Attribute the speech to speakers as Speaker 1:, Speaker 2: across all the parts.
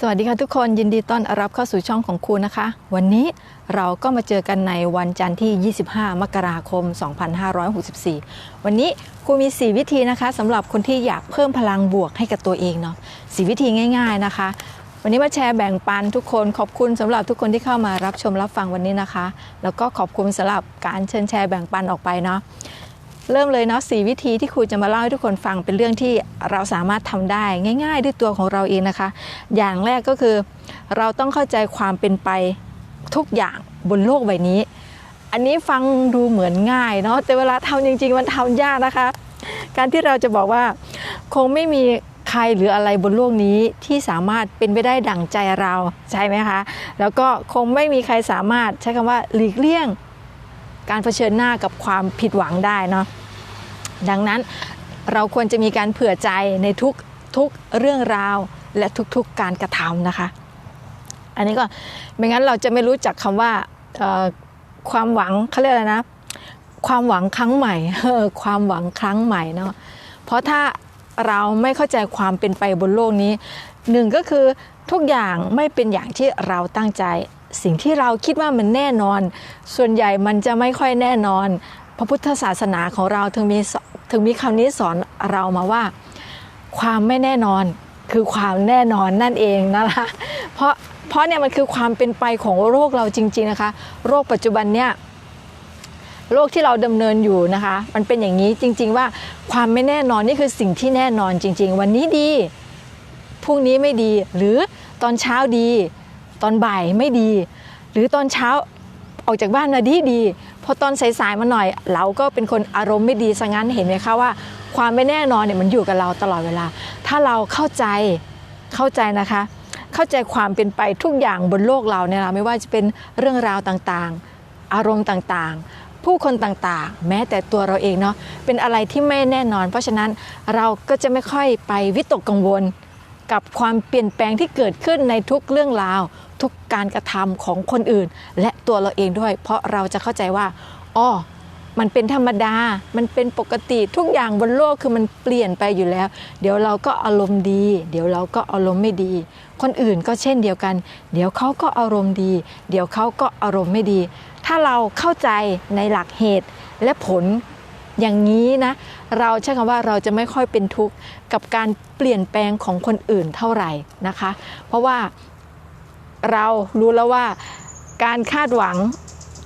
Speaker 1: สวัสดีค่ะทุกคนยินดีต้อนรับเข้าสู่ช่องของครูนะคะ วันนี้เราก็มาเจอกันในวันจันทร์ที่ 25 มกราคม 2564 วันนี้ครูมี 4 วิธีนะคะสำหรับคนที่อยากเพิ่มพลังบวกให้กับตัวเองเนาะสวิธีง่าย ๆนะคะ วันนี้มาแชร์แบ่งปันทุกคนขอบคุณสำหรับทุกคนที่เข้ามารับชมรับฟังวันนี้นะคะ แล้วก็ขอบคุณสำหรับการเชิญแชร์แบ่งปันออกไปเนาะ เริ่มเลยเนาะสวิธีที่ครูจะมาเล่าให้ทุกคนฟังเป็นเรื่องที่เราสามารถทำได้ง่าย ๆ ด้วยตัวของเราเองนะคะ อย่างแรกก็คือ เราต้องเข้าใจความเป็นไปทุกอย่างบนโลกใบนี้ อันนี้ฟังดูเหมือนง่ายเนาะแต่เวลาทำจริง ๆ มันทำยากนะคะ การที่เราจะบอกว่า คงไม่มีใครหรืออะไรบนโลกนี้ที่สามารถเป็นไปได้ดั่งใจเราใช่ไหมคะ แล้วก็คงไม่มีใครสามารถใช้คำว่าหลีกเลี่ยง การเผชิญหน้ากับความผิดหวังได้เนาะดังนั้นเราควรจะมีการเผื่อใจในทุกทุกเรื่องราวและทุกๆการกระทำนะคะ อันนี้ก็ไม่งั้นเราจะไม่รู้จักคำว่าความหวังเขาเรียกอะไรนะ ความหวังครั้งใหม่ความหวังครั้งใหม่เนาะเพราะถ้าเราไม่เข้าใจความเป็นไปบนโลกนี้หนึ่งก็คือทุกอย่างไม่เป็นอย่างที่เราตั้งใจ สิ่งที่เราคิดว่ามันแน่นอน ส่วนใหญ่มันจะไม่ค่อยแน่นอน พระพุทธศาสนาของเราถึงมีถึงมีคำนี้สอนเรามาว่า ความไม่แน่นอนคือความแน่นอนนั่นเองนะคะเพราะเพราะเนี่ยมันคือความเป็นไปของโรคเราจริง ๆนะคะ โรคปัจจุบันเนี่ยโลกที่เราดำเนินอยู่นะคะ มันเป็นอย่างนี้จริง ๆ ว่าความไม่แน่นอนนี่คือสิ่งที่แน่นอนจริง ๆ วันนี้ดีพรุ่งนี้ไม่ดี หรือตอนเช้าดี ตอนบ่ายไม่ดี หรือตอนเช้าออกจากบ้านมาดีดีพอตอนสายๆมาหน่อย เราก็เป็นคนอารมณ์ไม่ดีซะงั้นเห็นไหมคะว่า ความไม่แน่นอนเนี่ยมันอยู่กับเราตลอดเวลา ถ้าเราเข้าใจเข้าใจนะคะ เข้าใจความเป็นไปทุกอย่างบนโลกเราเนี่ยนะไม่ว่าจะเป็นเรื่องราวต่างๆ อารมณ์ต่างๆ ผู้คนต่างๆ แม้แต่ตัวเราเองเนาะเป็นอะไรที่ไม่แน่นอน เพราะฉะนั้นเราก็จะไม่ค่อยไปวิตกกังวลกับความเปลี่ยนแปลงที่เกิดขึ้นในทุกเรื่องราว ทุกการกระทำของคนอื่น และตัวเราเองด้วย เพราะเราจะเข้าใจว่าอ้อมันเป็นธรรมดา มันเป็นปกติทุกอย่างบนโลกคือมันเปลี่ยนไปอยู่แล้ว เดี๋ยวเราก็อารมณ์ดี เดี๋ยวเราก็อารมณ์ไม่ดี คนอื่นก็เช่นเดียวกัน เดี๋ยวเขาก็อารมณ์ดี เดี๋ยวเขาก็อารมณ์ไม่ดี ถ้าเราเข้าใจในหลักเหตุและผลอย่างนี้นะ เราใช้คำว่าเราจะไม่ค่อยเป็นทุกข์กับการเปลี่ยนแปลงของคนอื่นเท่าไหร่นะคะ เพราะว่า เรารู้แล้วว่าการคาดหวัง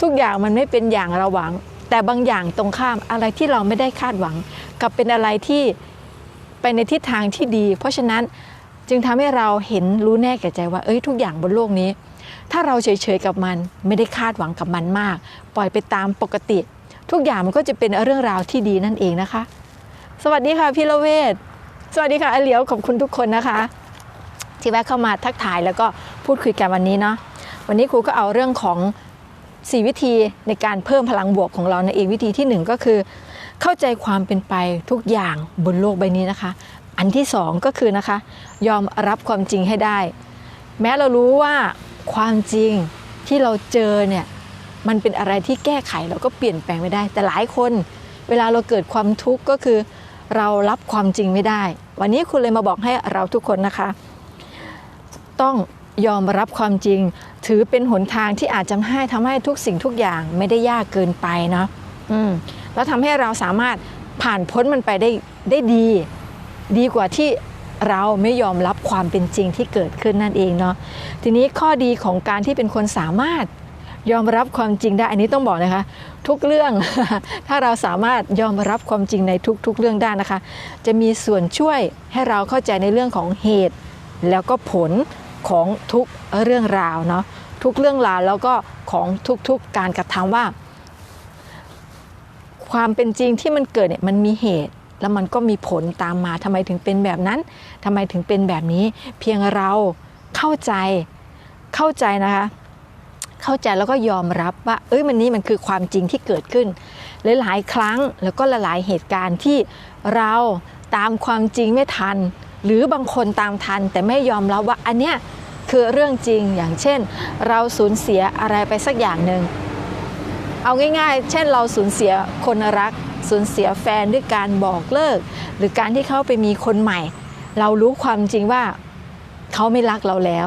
Speaker 1: ทุกอย่างมันไม่เป็นอย่างเราหวัง แต่บางอย่างตรงข้ามอะไรที่เราไม่ได้คาดหวังกับเป็นอะไรที่ไปในทิศทางที่ดี เพราะฉะนั้นจึงทำให้เราเห็นรู้แน่แก่ใจว่าเอ้ยทุกอย่างบนโลกนี้ ถ้าเราเฉยๆกับมันไม่ได้คาดหวังกับมันมาก ปล่อยไปตามปกติ ทุกอย่างมันก็จะเป็นเรื่องราวที่ดีนั่นเองนะคะ สวัสดีค่ะพี่ละเวศสวัสดีค่ะอเหลียวขอบคุณทุกคนนะคะ ที่แวะเข้ามาทักทายแล้วก็พูดคุยกันวันนี้เนาะวันนี้ครูก็เอาเรื่องของ 4 วิธีในการเพิ่มพลังบวกของเราในเองวิธีที่ 1 ก็คือ เข้าใจความเป็นไปทุกอย่างบนโลกใบนี้นะคะ อันที่ 2 ก็คือนะคะ ยอมรับความจริงให้ได้ แม้เรารู้ว่าความจริงที่เราเจอเนี่ยมันเป็นอะไรที่แก้ไขเราก็เปลี่ยนแปลงไม่ได้ แต่หลายคน เวลาเราเกิดความทุกข์ก็คือ เรารับความจริงไม่ได้ วันนี้คุณเลยมาบอกให้เราทุกคนนะคะ ต้องยอมรับความจริง ถือเป็นหนทางที่อาจจะให้ทำให้ทุกสิ่งทุกอย่างไม่ได้ยากเกินไปเนาะอืมแล้วทำให้เราสามารถผ่านพ้นมันไปได้ได้ดี ดีกว่าที่เราไม่ยอมรับความเป็นจริงที่เกิดขึ้นนั่นเองเนาะทีนี้ข้อดีของการที่เป็นคนสามารถยอมรับความจริงได้ อันนี้ต้องบอกนะคะ ทุกเรื่อง ถ้าเราสามารถยอมรับความจริงในทุก ๆ เรื่องได้นะคะ จะมีส่วนช่วยให้เราเข้าใจในเรื่องของเหตุ แล้วก็ผล ของทุกเรื่องราวเนาะทุกเรื่องราวแล้วก็ของทุกๆการกระทำว่า ความเป็นจริงที่มันเกิดเนี่ยมันมีเหตุแล้วมันก็มีผลตามมาทำไมถึงเป็นแบบนั้นทำไมถึงเป็นแบบนี้ เพียงเราเข้าใจเข้าใจนะคะเข้าใจแล้วก็ยอมรับว่า เอ้ยมันนี้มันคือความจริงที่เกิดขึ้นหลายๆครั้งแล้วก็หลายๆเหตุการณ์ที่เราตามความจริงไม่ทัน หรือบางคนตามทันแต่ไม่ยอมรับว่าอันเนี้ยคือเรื่องจริงอย่างเช่น เราสูญเสียอะไรไปสักอย่างหนึ่งเอาง่ายๆ เช่นเราสูญเสียคนรัก สูญเสียแฟนด้วยการบอกเลิก หรือการที่เขาไปมีคนใหม่ เรารู้ความจริงว่าเขาไม่รักเราแล้ว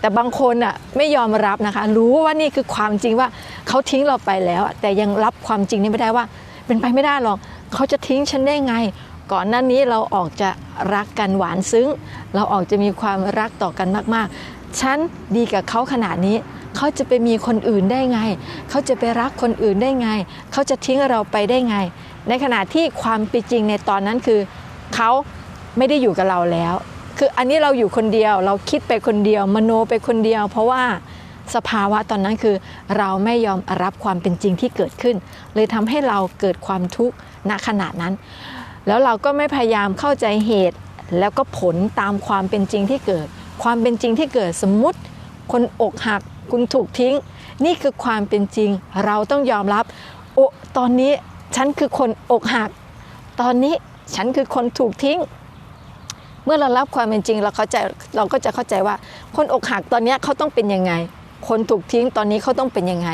Speaker 1: แต่บางคนอะไม่ยอมรับนะคะ รู้ว่านี่คือความจริงว่าเขาทิ้งเราไปแล้ว แต่ยังรับความจริงนี้ไม่ได้ว่า เป็นไปไม่ได้หรอกเขาจะทิ้งฉันได้ไง ก่อนหน้านี้เราออกจะรักกันหวานซึ้ง เราออกจะมีความรักต่อกันมากๆ ฉันดีกับเขาขนาดนี้ เขาจะไปมีคนอื่นได้ไง เขาจะไปรักคนอื่นได้ไง เขาจะทิ้งเราไปได้ไง ในขณะที่ความเป็นจริงในตอนนั้นคือ เขาไม่ได้อยู่กับเราแล้ว คืออันนี้เราอยู่คนเดียว เราคิดไปคนเดียว มโนไปคนเดียว เพราะว่าสภาวะตอนนั้นคือเราไม่ยอมรับความเป็นจริงที่เกิดขึ้น เลยทำให้เราเกิดความทุกข์ณขณะนั้น แล้วเราก็ไม่พยายามเข้าใจเหตุ แล้วก็ผลตามความเป็นจริงที่เกิด ความเป็นจริงที่เกิดสมมติ คนอกหักคุณถูกทิ้ง นี่คือความเป็นจริง เราต้องยอมรับ โอ้ตอนนี้ฉันคือคนอกหัก ตอนนี้ฉันคือคนถูกทิ้ง เมื่อเรารับความเป็นจริงเราเข้าใจเราก็จะเข้าใจว่า คนอกหักตอนนี้เขาต้องเป็นยังไง คนถูกทิ้งตอนนี้เขาต้องเป็นยังไง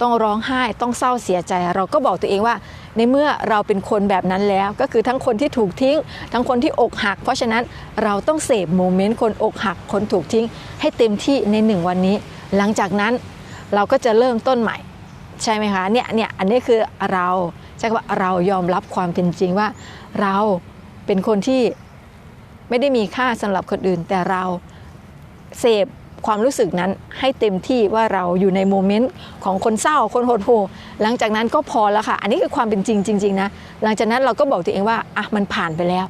Speaker 1: ต้องร้องไห้ต้องเศร้าเสียใจ เราก็บอกตัวเองว่า ในเมื่อเราเป็นคนแบบนั้นแล้ว ก็คือทั้งคนที่ถูกทิ้ง ทั้งคนที่อกหัก เพราะฉะนั้นเราต้องเสพโมเมนต์คนอกหักคนถูกทิ้ง ให้เต็มที่ในหนึ่งวันนี้ หลังจากนั้นเราก็จะเริ่มต้นใหม่ ใช่ไหมคะเนี่ยเนี่ยอันนี้คือเราใช่ว่าเรายอมรับความเป็นจริงว่า เราเป็นคนที่ไม่ได้มีค่าสำหรับคนอื่น แต่เราเสพ ความรู้สึกนั้นให้เต็มที่ว่าเราอยู่ในโมเมนต์ของคนเศร้าคนหดหู่หลังจากนั้นก็พอแล้วค่ะ อันนี้คือความเป็นจริงจริงๆนะหลังจากนั้นเราก็บอกตัวเองว่าอะมันผ่านไปแล้ว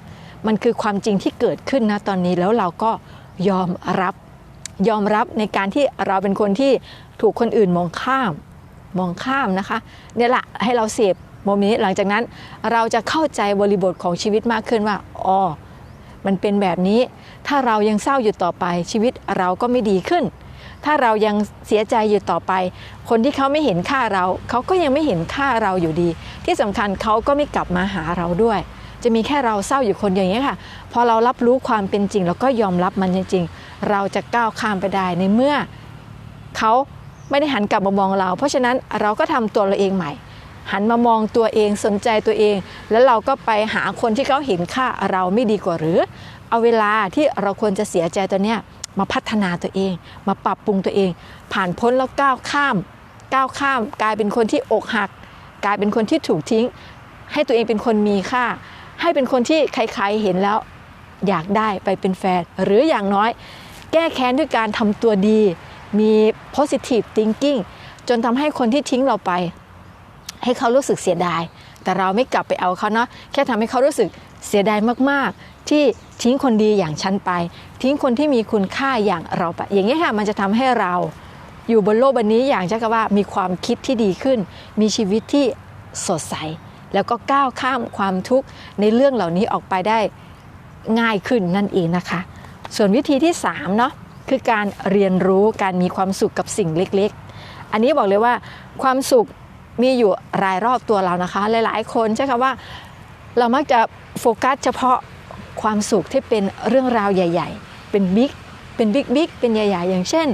Speaker 1: มันคือความจริงที่เกิดขึ้นนะตอนนี้แล้วเราก็ยอมรับยอมรับในการที่เราเป็นคนที่ถูกคนอื่นมองข้ามมองข้ามนะคะเนี่ยแหละให้เราเสพโมเมนต์นี้หลังจากนั้นเราจะเข้าใจบริบทของชีวิตมากขึ้นว่าอ๋อ มันเป็นแบบนี้ ถ้าเรายังเศร้าอยู่ต่อไป ชีวิตเราก็ไม่ดีขึ้น ถ้าเรายังเสียใจอยู่ต่อไป คนที่เขาไม่เห็นค่าเราเขาก็ยังไม่เห็นค่าเราอยู่ดี ที่สำคัญเขาก็ไม่กลับมาหาเราด้วย จะมีแค่เราเศร้าอยู่คนเดียวอย่างนี้ค่ะ พอเรารับรู้ความเป็นจริงเราก็ยอมรับมันจริงๆ เราจะก้าวข้ามไปได้ในเมื่อเขาไม่ได้หันกลับมามองเรา เพราะฉะนั้นเราก็ทำตัวเราเองใหม่ หันมามองตัวเองสนใจตัวเอง แล้วเราก็ไปหาคนที่เขาเห็นค่าเราไม่ดีกว่าหรือ เอาเวลาที่เราควรจะเสียใจตัวเนี้ยมาพัฒนาตัวเอง มาปรับปรุงตัวเอง ผ่านพ้นแล้วก้าวข้าม ก้าวข้าม กลายเป็นคนที่อกหัก กลายเป็นคนที่ถูกทิ้ง ให้ตัวเองเป็นคนมีค่า ให้เป็นคนที่ใครๆเห็นแล้ว อยากได้ไปเป็นแฟน หรืออย่างน้อย แก้แค้นด้วยการทำตัวดี มี positive thinking จนทำให้คนที่ทิ้งเราไป ให้เขารู้สึกเสียดาย แต่เราไม่กลับไปเอาเขาเนาะแค่ทำให้เขารู้สึกเสียดายมากๆ ที่ทิ้งคนดีอย่างฉันไป ทิ้งคนที่มีคุณค่าอย่างเราไปอย่างนี้ค่ะมันจะทำให้เราอยู่บนโลกใบนี้อย่างใช่ว่ามีความคิดที่ดีขึ้น มีชีวิตที่สดใส แล้วก็ก้าวข้ามความทุกข์ในเรื่องเหล่านี้ออกไปได้ง่ายขึ้นนั่นเองนะคะ ส่วนวิธีที่3เนาะคือการเรียนรู้การมีความสุขกับสิ่งเล็กๆ อันนี้บอกเลยว่าความสุข มีอยู่รายรอบตัวเรานะคะ หลายๆ คนใช้คำว่าเรามักจะโฟกัสเฉพาะความสุขที่เป็นเรื่องราวใหญ่ ๆ เป็นบิ๊กเป็นบิ๊กบิ๊กเป็นใหญ่ ๆ อย่างเช่น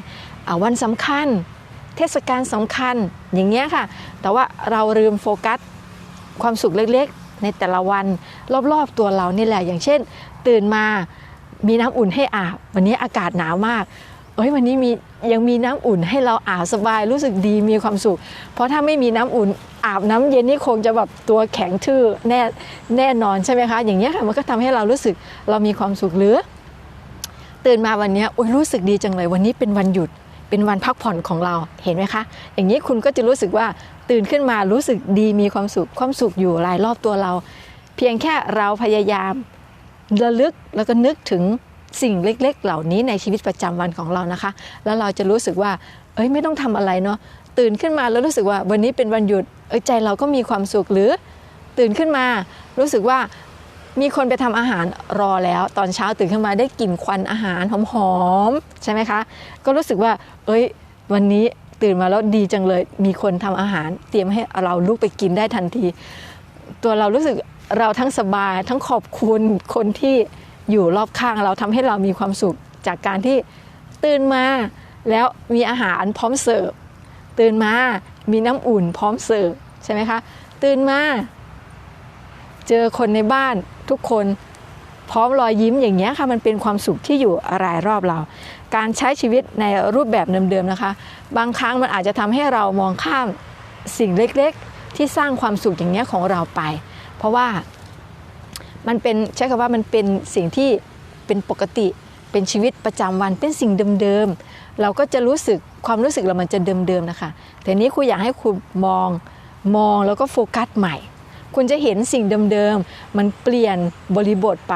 Speaker 1: วันสำคัญ เทศกาลสำคัญอย่างเงี้ยค่ะ แต่ว่าเราลืมโฟกัสความสุขเล็กๆ ในแต่ละวันรอบๆตัวเรานี่แหละอย่างเช่น ตื่นมามีน้ำอุ่นให้อาบวันนี้อากาศหนาวมาก เอ้ยวันนี้มียังมีน้ำอุ่นให้เราอาบสบายรู้สึกดีมีความสุข เพราะถ้าไม่มีน้ำอุ่นอาบน้ำเย็นนี่คงจะแบบตัวแข็งทื่อแน่แน่นอนใช่ไหมคะ อย่างเงี้ยค่ะมันก็ทำให้เรารู้สึกเรามีความสุขหรือ ตื่นมาวันนี้โอ้ยรู้สึกดีจังเลย วันนี้เป็นวันหยุดเป็นวันพักผ่อนของเราเห็นไหมคะ อย่างนี้คุณก็จะรู้สึกว่าตื่นขึ้นมารู้สึกดีมีความสุขความสุขอยู่รายรอบตัวเรา เพียงแค่เราพยายามระลึกแล้วก็นึกถึง สิ่งเล็กๆ เหล่านี้ในชีวิตประจำวันของเรานะคะ แล้วเราจะรู้สึกว่า เอ้ยไม่ต้องทำอะไรเนาะตื่นขึ้นมาแล้วรู้สึกว่าวันนี้เป็นวันหยุดเอ้ยใจเราก็มีความสุขหรือตื่นขึ้นมา รู้สึกว่ามีคนไปทำอาหารรอแล้ว ตอนเช้าตื่นขึ้นมาได้กลิ่นควันอาหารหอมๆใช่ไหมคะ ก็รู้สึกว่า เอ้ย วันนี้ตื่นมาแล้วดีจังเลย มีคนทำอาหาร เตรียมให้เราลุกไปกินได้ทันที ตัวเรารู้สึกเราทั้งสบายทั้งขอบคุณคนที่ อยู่รอบข้างเราทำให้เรามีความสุขจากการที่ตื่นมาแล้วมีอาหารพร้อมเสิร์ฟตื่นมามีน้ำอุ่นพร้อมเสิร์ฟใช่ไหมคะตื่นมาเจอคนในบ้านทุกคนพร้อมรอยยิ้มอย่างเงี้ยค่ะมันเป็นความสุขที่อยู่รายรอบเรา การใช้ชีวิตในรูปแบบเดิมๆนะคะ บางครั้งมันอาจจะทำให้เรามองข้ามสิ่งเล็กๆ ที่สร้างความสุขอย่างเงี้ยของเราไป เพราะว่า มันเป็นใช้คำว่ามันเป็นสิ่งที่เป็นปกติเป็นชีวิตประจำวันเป็นสิ่งเดิมๆเราก็จะรู้สึกความรู้สึกเรามันจะเดิมๆนะคะแต่นี้ครูอยากให้คุณมองมองแล้วก็โฟกัสใหม่ คุณจะเห็นสิ่งเดิมๆมันเปลี่ยนบริบทไป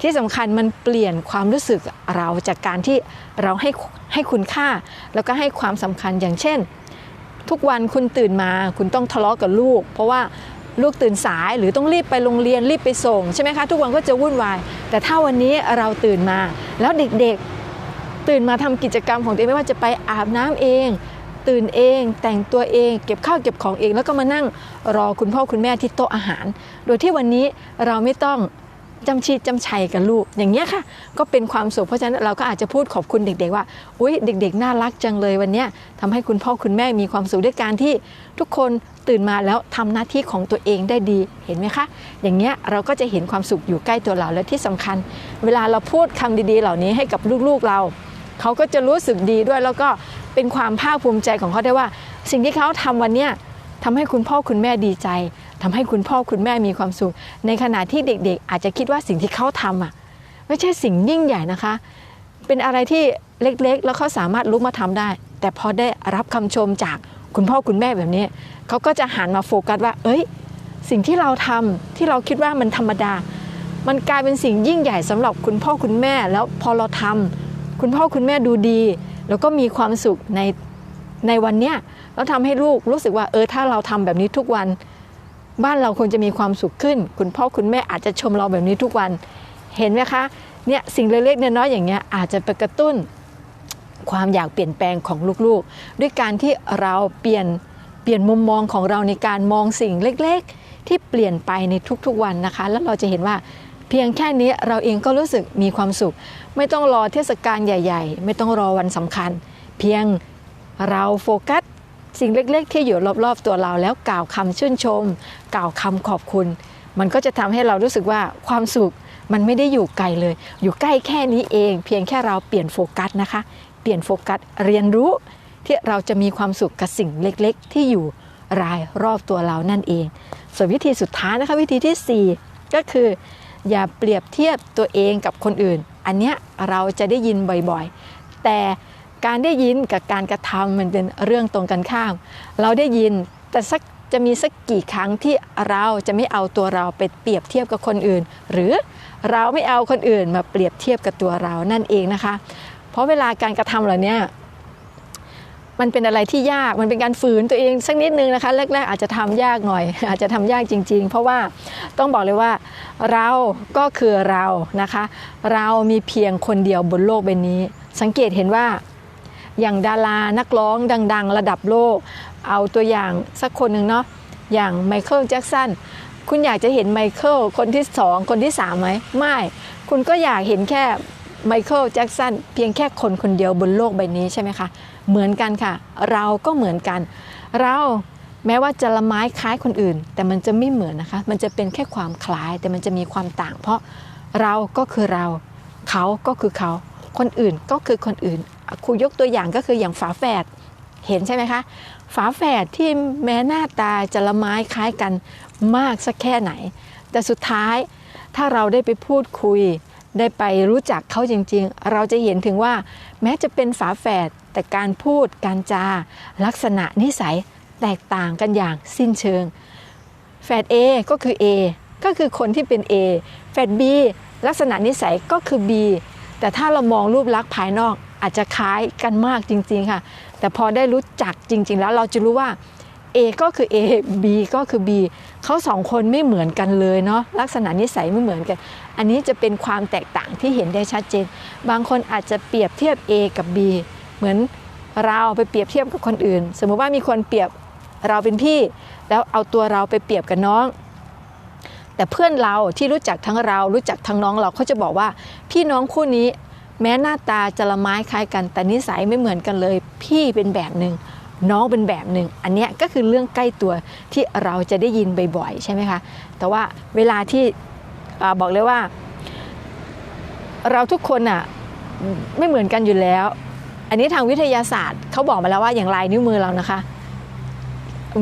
Speaker 1: ที่สำคัญมันเปลี่ยนความรู้สึกเราจากการที่เราให้ให้คุณค่า แล้วก็ให้ความสำคัญอย่างเช่น ทุกวันคุณตื่นมาคุณต้องทะเลาะกับลูก เพราะว่า ลูกตื่นสายหรือต้องรีบไปโรงเรียนรีบไปส่งใช่ไหมคะทุกวันก็จะวุ่นวาย แต่ถ้าวันนี้เราตื่นมา แล้วเด็กๆตื่นมาทำกิจกรรมของตัวเองไม่ว่าจะไปอาบน้ำเอง ตื่นเองแต่งตัวเอง เก็บข้าวเก็บของเอง แล้วก็มานั่งรอคุณพ่อคุณแม่ที่โต๊ะอาหาร โดยที่วันนี้เราไม่ต้อง จำชีจำชัยกับลูก อย่างเงี้ยค่ะ ก็เป็นความสุขเพราะฉะนั้นเราก็อาจจะพูดขอบคุณเด็ก ๆ ว่าอุ้ยเด็ก ๆ น่ารักจังเลยวันเนี้ยทำให้คุณพ่อคุณแม่มีความสุขด้วยการที่ทุกคนตื่นมาแล้วทำหน้าที่ของตัวเองได้ดีเห็นไหมคะ อย่างเงี้ยเราก็จะเห็นความสุขอยู่ใกล้ตัวเราและที่สำคัญ เวลาเราพูดคำดีๆ เหล่านี้ให้กับลูกๆเราเขาก็จะรู้สึกดีด้วยแล้วก็เป็นความภาคภูมิใจของเขาได้ว่า สิ่งที่เขาทำวันเนี้ยทำให้คุณพ่อคุณแม่ดีใจ ทำให้คุณพ่อคุณแม่มีความสุข ในขณะที่เด็กๆ อาจจะคิดว่าสิ่งที่เขาทำอะไม่ใช่สิ่งยิ่งใหญ่นะคะ เป็นอะไรที่เล็กๆ แล้วเขาสามารถลุกมาทำได้ แต่พอได้รับคำชมจากคุณพ่อคุณแม่แบบนี้เขาก็จะหันมาโฟกัสว่า เอ้ย สิ่งที่เราทำที่เราคิดว่ามันธรรมดา มันกลายเป็นสิ่งยิ่งใหญ่สำหรับคุณพ่อคุณแม่แล้วพอเราทำคุณพ่อคุณแม่ดูดี แล้วก็มีความสุขในในวันเนี้ยแล้วทำให้ลูกรู้สึกว่าเออถ้าเราทำแบบนี้ทุกวัน บ้านเราคงจะมีความสุขขึ้น คุณพ่อคุณแม่อาจจะชมเราแบบนี้ทุกวัน เห็นไหมคะ เนี่ยสิ่งเล็กๆน้อยๆอย่างเงี้ยอาจจะไปกระตุ้นความอยากเปลี่ยนแปลงของลูกๆ ด้วยการที่เราเปลี่ยนเปลี่ยนมุมมองของเราในการมองสิ่งเล็กๆ ที่เปลี่ยนไปในทุกๆวันนะคะ แล้วเราจะเห็นว่าเพียงแค่นี้เราเองก็รู้สึกมีความสุข ไม่ต้องรอเทศกาลใหญ่ ๆ ไม่ต้องรอวันสำคัญ เพียงเราโฟกัส สิ่งเล็กๆ ที่อยู่รอบๆ ตัวเราแล้วกล่าวคำชื่นชม กล่าวคำขอบคุณ มันก็จะทำให้เรารู้สึกว่าความสุขมันไม่ได้อยู่ไกลเลย อยู่ใกล้แค่นี้เอง เพียงแค่เราเปลี่ยนโฟกัสนะคะ เปลี่ยนโฟกัสเรียนรู้ที่เราจะมีความสุขกับสิ่งเล็กๆ ที่อยู่รายรอบตัวเรานั่นเอง ส่วนวิธีสุดท้ายนะคะวิธีที่ 4 ก็คือ อย่าเปรียบเทียบตัวเองกับคนอื่น อันเนี้ยเราจะได้ยินบ่อยๆ แต่ การได้ยินกับการกระทำมันเป็นเรื่องตรงกันข้าม เราได้ยินแต่สักจะมีสักกี่ครั้งที่เราจะไม่เอาตัวเราไปเปรียบเทียบกับคนอื่น หรือเราไม่เอาคนอื่นมาเปรียบเทียบกับตัวเรานั่นเองนะคะ เพราะเวลาการกระทำเหล่านี้มันเป็นอะไรที่ยากมันเป็นการฝืนตัวเองสักนิดนึงนะคะแรกๆอาจจะทำยากหน่อย อาจจะทำยากจริง ๆ เพราะว่าต้องบอกเลยว่าเราก็คือเรานะคะ เรามีเพียงคนเดียวบนโลกใบนี้ สังเกตเห็นว่า อย่างดารานักร้องดัง ๆ ระดับโลก เอาตัวอย่างสักคนหนึ่งเนาะอย่างไมเคิลแจ็กสันคุณอยากจะเห็นไมเคิลคนที่สองคนที่สามไหมไม่ คุณก็อยากเห็นแค่ไมเคิลแจ็กสันเพียงแค่คนคนเดียวบนโลกใบนี้ใช่ไหมคะ เหมือนกันค่ะ เราก็เหมือนกัน เราแม้ว่าจะละไม้คล้ายคนอื่น แต่มันจะไม่เหมือนนะคะ มันจะเป็นแค่ความคล้ายแต่มันจะมีความต่าง เพราะเราก็คือเรา เขาก็คือเขา คนอื่นก็คือคนอื่น ครูยกตัวอย่างก็คืออย่างฝาแฝดเห็นใช่ไหมคะฝาแฝดที่แม้หน้าตาจะละไม้คล้ายกันมากสักแค่ไหน แต่สุดท้ายถ้าเราได้ไปพูดคุย ได้ไปรู้จักเขาจริงๆ เราจะเห็นถึงว่า แม้จะเป็นฝาแฝดแต่การพูดการจา ลักษณะนิสัยแตกต่างกันอย่างสิ้นเชิงแฝด A ก็คือ A ก็คือคนที่เป็น A แฝด B ลักษณะนิสัยก็คือ B แต่ถ้าเรามองรูปลักษณ์ภายนอก อาจจะคล้ายกันมากจริง ๆค่ะ แต่พอได้รู้จักจริง ๆ แล้วเราจะรู้ว่า A ก็คือ A B ก็คือ B เขาสองคนไม่เหมือนกันเลยเนาะลักษณะนิสัยไม่เหมือนกัน อันนี้จะเป็นความแตกต่างที่เห็นได้ชัดเจน บางคนอาจจะเปรียบเทียบ A กับ B เหมือนเราไปเปรียบเทียบกับคนอื่น สมมติว่ามีคนเปรียบเราเป็นพี่ แล้วเอาตัวเราไปเปรียบกับน้อง แต่เพื่อนเราที่รู้จักทั้งเรารู้จักทั้งน้องเราเขาจะบอกว่าพี่น้องคู่นี้ แม้หน้าตาจะละไม้คล้ายกัน แต่นิสัยไม่เหมือนกันเลย พี่เป็นแบบหนึ่งน้องเป็นแบบหนึ่ง อันนี้ก็คือเรื่องใกล้ตัวที่เราจะได้ยินบ่อยๆใช่ไหมคะ แต่ว่าเวลาที่บอกเลยว่า เราทุกคนอะไม่เหมือนกันอยู่แล้ว อันนี้ทางวิทยาศาสตร์เขาบอกมาแล้วว่าอย่างลายนิ้วมือเรานะคะ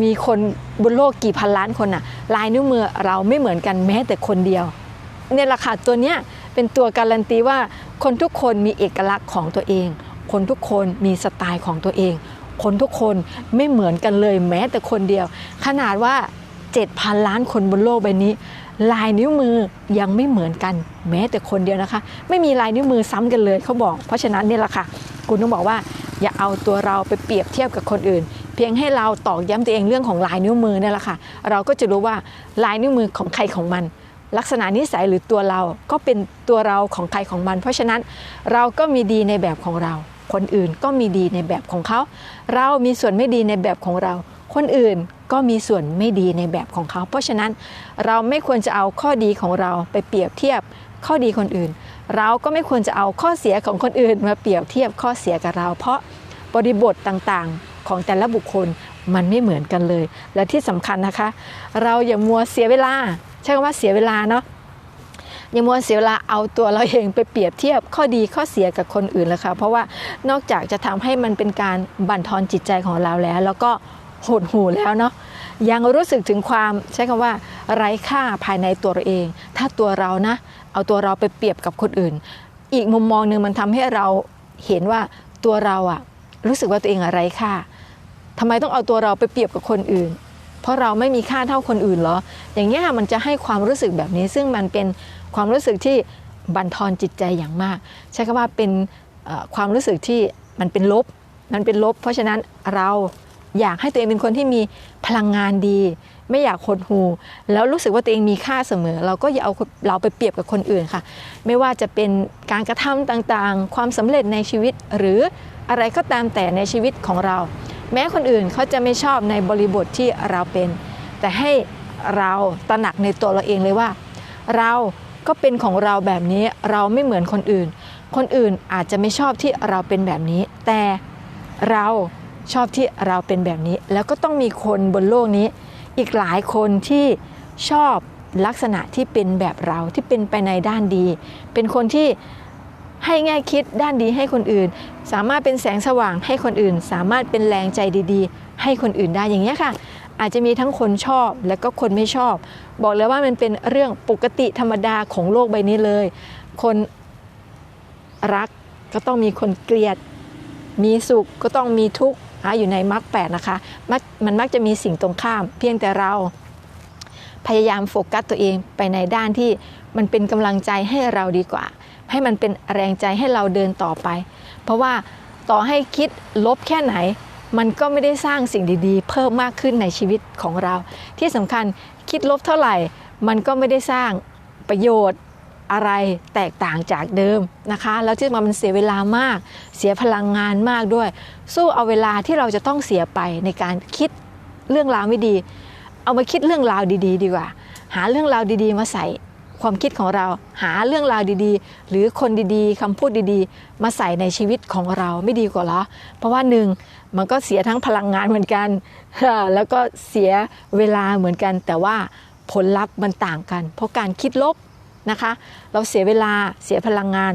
Speaker 1: มีคนบนโลกกี่พันล้านคนอะลายนิ้วมือเราไม่เหมือนกันแม้แต่คนเดียวเนี่ยแหละค่ะตัวเนี้ย เป็นตัวการันตีว่าคนทุกคนมีเอกลักษณ์ของตัวเอง คนทุกคนมีสไตล์ของตัวเอง คนทุกคนไม่เหมือนกันเลยแม้แต่คนเดียว ขนาดว่า 7,000 ล้านคนบนโลกใบนี้ ลายนิ้วมือยังไม่เหมือนกันแม้แต่คนเดียวนะคะ ไม่มีลายนิ้วมือซ้ำกันเลยเขาบอก เพราะฉะนั้นนี่แหละค่ะคุณต้องบอกว่าอย่าเอาตัวเราไปเปรียบเทียบกับคนอื่น เพียงให้เราตอกย้ำตัวเองเรื่องของลายนิ้วมือนี่แหละค่ะ เราก็จะรู้ว่าลายนิ้วมือของใครของมัน ลักษณะนิสัยหรือตัวเราก็เป็นตัวเราของใครของมัน เพราะฉะนั้นเราก็มีดีในแบบของเรา คนอื่นก็มีดีในแบบของเขา เรามีส่วนไม่ดีในแบบของเรา คนอื่นก็มีส่วนไม่ดีในแบบของเขา เพราะฉะนั้นเราไม่ควรจะเอาข้อดีของเราไปเปรียบเทียบข้อดีคนอื่น เราก็ไม่ควรจะเอาข้อเสียของคนอื่น มาเปรียบเทียบข้อเสียกับเรา เพราะบริบทต่างๆของแต่ละบุคคลมันไม่เหมือนกันเลย และที่สำคัญนะคะ เราอย่ามัวเสียเวลา ใช้คำว่าเสียเวลาเนาะย่ามัวเสียเวลาเอาตัวเราเองไปเปรียบเทียบข้อดีข้อเสียกับคนอื่นแล้วค่ะเพราะว่านอกจากจะทำให้มันเป็นการบั่นทอนจิตใจของเราแล้ว แล้วก็หดหูแล้วเนาะยังรู้สึกถึงความใช้คำว่า ไร้ค่าภายในตัวเราเอง ถ้าตัวเรานะ เอาตัวเราไปเปรียบกับคนอื่น อีกมุมมองหนึ่งมันทำให้เราเห็นว่าตัวเราอะรู้สึกว่าตัวเองอะไร้ค่าทำไมต้องเอาตัวเราไปเปรียบกับคนอื่น เพราะเราไม่มีค่าเท่าคนอื่นเหรอ อย่างนี้ยมันจะให้ความรู้สึกแบบนี้ซึ่งมันเป็นความรู้สึกที่บั่นทอนจิตใจอย่างมาก ใช้คำว่าเป็นความรู้สึกที่มันเป็นลบ มันเป็นลบ เพราะฉะนั้นเราอยากให้ตัวเองเป็นคนที่มีพลังงานดี ไม่อยากหดหู แล้วรู้สึกว่าตัวเองมีค่าเสมอ เราก็อย่าเอาเราไปเปรียบกับคนอื่นค่ะ ไม่ว่าจะเป็นการกระทำต่างๆ ความสำเร็จในชีวิตหรืออะไรก็ตามแต่ในชีวิตของเรา แม้คนอื่นเขาจะไม่ชอบในบริบทที่เราเป็น แต่ให้เราตระหนักในตัวเราเองเลยว่า เราก็เป็นของเราแบบนี้เราไม่เหมือนคนอื่น คนอื่นอาจจะไม่ชอบที่เราเป็นแบบนี้ แต่เราชอบที่เราเป็นแบบนี้ แล้วก็ต้องมีคนบนโลกนี้ อีกหลายคนที่ชอบลักษณะที่เป็นแบบเราที่เป็นไปในด้านดี เป็นคนที่ ให้แง่คิดด้านดีให้คนอื่น สามารถเป็นแสงสว่างให้คนอื่น สามารถเป็นแรงใจดีๆ ให้คนอื่นได้อย่างนี้ค่ะ อาจจะมีทั้งคนชอบและก็คนไม่ชอบ บอกเลยว่ามันเป็นเรื่องปกติธรรมดาของโลกใบนี้เลย คนรักก็ต้องมีคนเกลียด มีสุขก็ต้องมีทุกข์อยู่ในมรรคแปดนะคะมักมันมักจะมีสิ่งตรงข้าม เพียงแต่เราพยายามโฟกัสตัวเองไปในด้านที่มันเป็นกำลังใจให้เราดีกว่า ให้มันเป็นแรงใจให้เราเดินต่อไป เพราะว่าต่อให้คิดลบแค่ไหน มันก็ไม่ได้สร้างสิ่งดีๆ เพิ่มมากขึ้นในชีวิตของเรา ที่สำคัญคิดลบเท่าไหร่ มันก็ไม่ได้สร้างประโยชน์อะไรแตกต่างจากเดิมนะคะ แล้วที่มันเสียเวลามาก เสียพลังงานมากด้วย สู้เอาเวลาที่เราจะต้องเสียไปในการคิดเรื่องราวไม่ดี เอามาคิดเรื่องราวดี ๆ ดีกว่า หาเรื่องราวดี ๆ มาใส่ ความคิดของเราหาเรื่องราวดีๆ หรือคนดีๆคำพูดดีๆ มาใส่ในชีวิตของเราไม่ดีกว่าเหรอ เพราะว่าหนึ่งมันก็เสียทั้งพลังงานเหมือนกัน แล้วก็เสียเวลาเหมือนกัน แต่ว่าผลลัพธ์มันต่างกัน เพราะการคิดลบนะคะ เราเสียเวลาเสียพลังงาน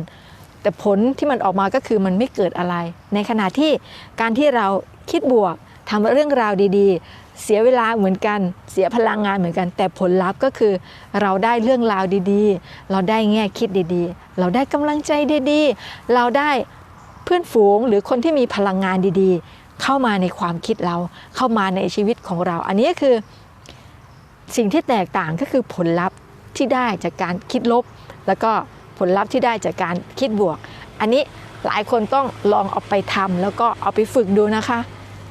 Speaker 1: แต่ผลที่มันออกมาก็คือมันไม่เกิดอะไร ในขณะที่การที่เราคิดบวกทำเรื่องราวดีๆ เสียเวลาเหมือนกัน เสียพลังงานเหมือนกัน แต่ผลลัพธ์ก็คือเราได้เรื่องราวดีๆ เราได้แง่คิดดีๆ เราได้กำลังใจดีๆ เราได้เพื่อนฝูงหรือคนที่มีพลังงานดีๆ เข้ามาในความคิดเราเข้ามาในชีวิตของเรา อันนี้คือสิ่งที่แตกต่างก็คือผลลัพธ์ที่ได้จากการคิดลบ แล้วก็ผลลัพธ์ที่ได้จากการคิดบวก อันนี้หลายคนต้องลองเอาไปทำแล้วก็เอาไปฝึกดูนะคะ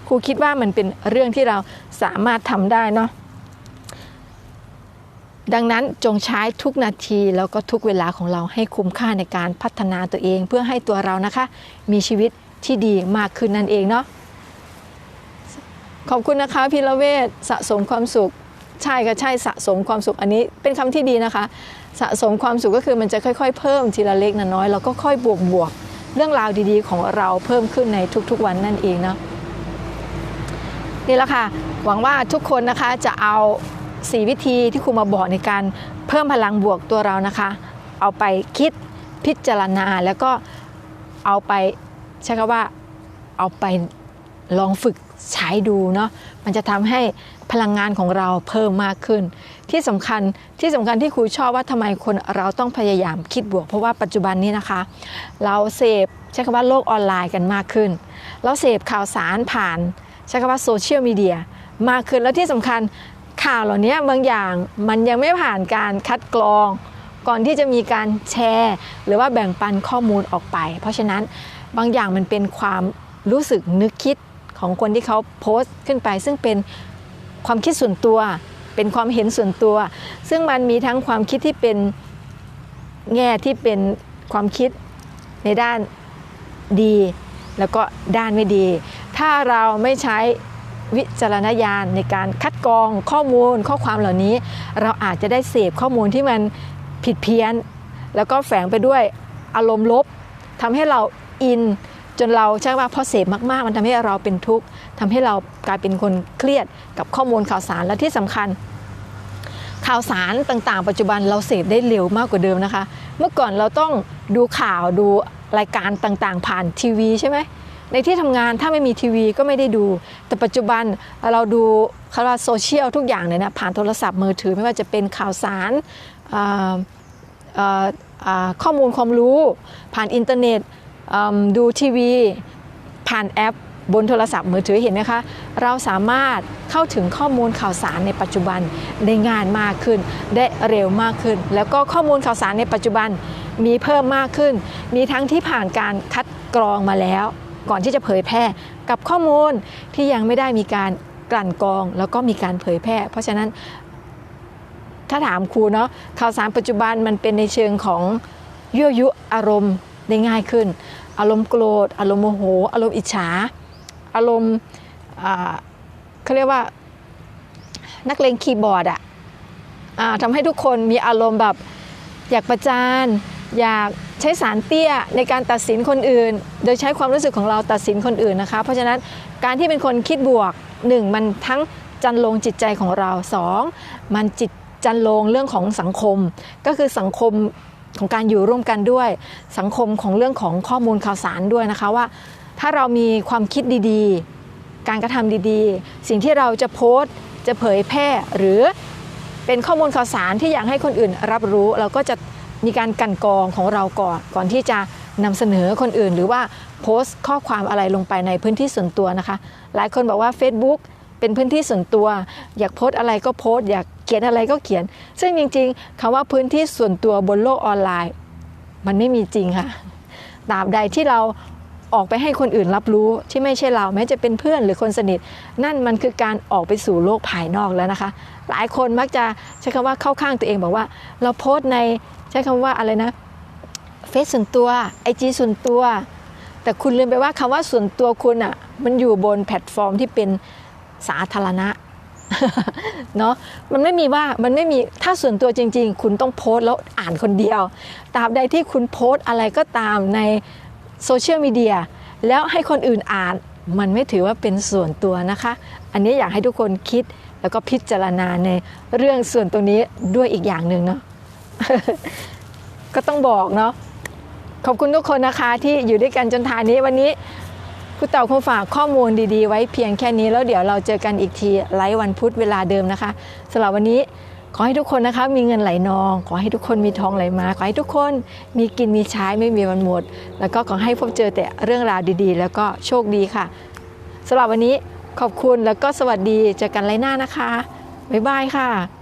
Speaker 1: ครูคิดว่ามันเป็นเรื่องที่เราสามารถทำได้เนาะดังนั้นจงใช้ทุกนาทีแล้วก็ทุกเวลาของเราให้คุ้มค่าในการพัฒนาตัวเองเพื่อให้ตัวเรานะคะ มีชีวิตที่ดีมากขึ้นนั่นเองเนาะขอบคุณนะคะพิระเวศสะสมความสุข ใช่ก็ใช่สะสมความสุขอันนี้เป็นคำที่ดีนะคะ สะสมความสุขก็คือมันจะค่อย ๆ เพิ่มทีละเล็กน้อยแล้วก็ค่อยบวกบวกๆเรื่องราวดีๆ ของเราเพิ่มขึ้นในทุกๆวันนั่นเองเนาะ นี่แหละค่ะ หวังว่าทุกคนนะคะจะเอา4วิธีที่ครูมาบอกในการเพิ่มพลังบวกตัวเรานะคะ เอาไปคิดพิจารณาแล้วก็เอาไปใช้คำว่าเอาไปลองฝึกใช้ดูเนาะมันจะทำให้พลังงานของเราเพิ่มมากขึ้น ที่สำคัญที่สำคัญที่ครูชอบว่าทำไมคนเราต้องพยายามคิดบวก เพราะว่าปัจจุบันนี้นะคะ เราเสพใช้คำว่าโลกออนไลน์กันมากขึ้น เราเสพข่าวสารผ่าน ใช้คำว่าโซเชียลมีเดียมากขึ้นแล้วที่สำคัญข่าวเหล่านี้บางอย่างมันยังไม่ผ่านการคัดกรอง ก่อนที่จะมีการแชร์ หรือว่าแบ่งปันข้อมูลออกไป เพราะฉะนั้นบางอย่างมันเป็นความรู้สึกนึกคิดของคนที่เขาโพสต์ขึ้นไป ซึ่งเป็นความคิดส่วนตัว เป็นความเห็นส่วนตัว ซึ่งมันมีทั้งความคิดที่เป็นแง่ที่เป็นความคิดในด้านดี แล้วก็ด้านไม่ดี ถ้าเราไม่ใช้วิจารณญาณในการคัดกรองข้อมูลข้อความเหล่านี้ เราอาจจะได้เสพข้อมูลที่มันผิดเพี้ยน แล้วก็แฝงไปด้วยอารมณ์ลบทำให้เราอินจนเราใช่ว่าพอเสพมากๆ มันทำให้เราเป็นทุกข์ทำให้เรากลายเป็นคนเครียดกับข้อมูลข่าวสารและที่สำคัญ ข่าวสารต่างๆ ปัจจุบันเราเสพได้เร็วมากกว่าเดิมนะคะ เมื่อก่อนเราต้องดูข่าวดูรายการต่างๆ ผ่านทีวีใช่ไหม ในที่ทำงานถ้าไม่มีทีวีก็ไม่ได้ดู แต่ปัจจุบันเราดูคาราโซเชียลทุกอย่างเนี่ยนะผ่านโทรศัพท์มือถือไม่ว่าจะเป็นข่าวสารข้อมูลความรู้ ผ่านอินเทอร์เน็ตดูทีวี ผ่านแอปบนโทรศัพท์มือถือเห็นไหมคะ เราสามารถเข้าถึงข้อมูลข่าวสารในปัจจุบันได้งายมากขึ้น ได้เร็วมากขึ้น แล้วก็ข้อมูลข่าวสารในปัจจุบันมีเพิ่มมากขึ้น มีทั้งที่ผ่านการคัดกรองมาแล้ว ก่อนที่จะเผยแพร่กับข้อมูลที่ยังไม่ได้มีการกลั่นกรอง แล้วก็มีการเผยแพร่ เพราะฉะนั้นถ้าถามครูเนาะข่าวสารปัจจุบันมันเป็นในเชิงของยั่วยุอารมณ์ได้ง่ายขึ้น อารมณ์โกรธ อารมณ์โมโห อารมณ์อิจฉา อารมณ์เขาเรียกว่านักเลงคีย์บอร์ดอะอ่าทำให้ทุกคนมีอารมณ์แบบอยากประจาน อยากใช้สารเตี้ยในการตัดสินคนอื่น โดยใช้ความรู้สึกของเราตัดสินคนอื่นนะคะ เพราะฉะนั้นการที่เป็นคนคิดบวกหนึ่งมันทั้งจันลงจิตใจของเราสองมันจิตจันลงเรื่องของสังคม ก็คือสังคมของการอยู่ร่วมกันด้วย สังคมของเรื่องของข้อมูลข่าวสารด้วยนะคะว่า ถ้าเรามีความคิดดีๆ การกระทำดีๆ สิ่งที่เราจะโพสต์จะเผยแพร่หรือเป็นข้อมูลข่าวสารที่อยากให้คนอื่นรับรู้เราก็จะ มีการกันกรองของเราก่อนก่อนที่จะนำเสนอคนอื่น หรือว่าโพสต์ข้อความอะไรลงไปในพื้นที่ส่วนตัวนะคะ หลายคนบอกว่า Facebook เป็นพื้นที่ส่วนตัว อยากโพสต์อะไรก็โพสต์อยากเขียนอะไรก็เขียน ซึ่งจริง ๆคำว่าพื้นที่ส่วนตัวบนโลกออนไลน์ มันไม่มีจริงค่ะตราบใดที่เราออกไปให้คนอื่นรับรู้ที่ไม่ใช่เราแม้จะเป็นเพื่อนหรือคนสนิท นั่นมันคือการออกไปสู่โลกภายนอกแล้วนะคะ หลายคนมักจะใช้คำว่าเข้าข้างตัวเองบอกว่า เราโพสต์ใน ใช้คำว่าอะไรนะเฟซส่วนตัวไอจีส่วนตัว แต่คุณลืมไปว่าคำว่าส่วนตัวคุณอะมันอยู่บนแพลตฟอร์มที่เป็นสาธารณะเนาะมันไม่มีว่ามันไม่มีถ้าส่วนตัวจริง ๆ คุณต้องโพสต์แล้วอ่านคนเดียวตราบใดที่คุณโพสต์อะไรก็ตามในโซเชียลมีเดียแล้วให้คนอื่นอ่านมันไม่ถือว่าเป็นส่วนตัวนะคะ อันนี้อยากให้ทุกคนคิดแล้วก็พิจารณาในเรื่องส่วนตรงนี้ด้วยอีกอย่างหนึ่งเนาะ ก็ต้องบอกเนาะขอบคุณทุกคนนะคะที่อยู่ด้วยกันจนทานนี้วันนี้ครูเต่าคงฝากข้อมูลดีๆ ไว้เพียงแค่นี้แล้วเดี๋ยวเราเจอกันอีกทีไลฟ์วันพุธเวลาเดิมนะคะสำหรับวันนี้ขอให้ทุกคนนะคะมีเงินไหลนอง ขอให้ทุกคนมีทองไหลมา ขอให้ทุกคนมีกินมีใช้ไม่มีวันหมด แล้วก็ขอให้พบเจอแต่เรื่องราวดีๆ แล้วก็โชคดีค่ะสำหรับวันนี้ขอบคุณแล้วก็สวัสดีเจอกันไลฟ์หน้านะคะบ๊ายบายค่ะ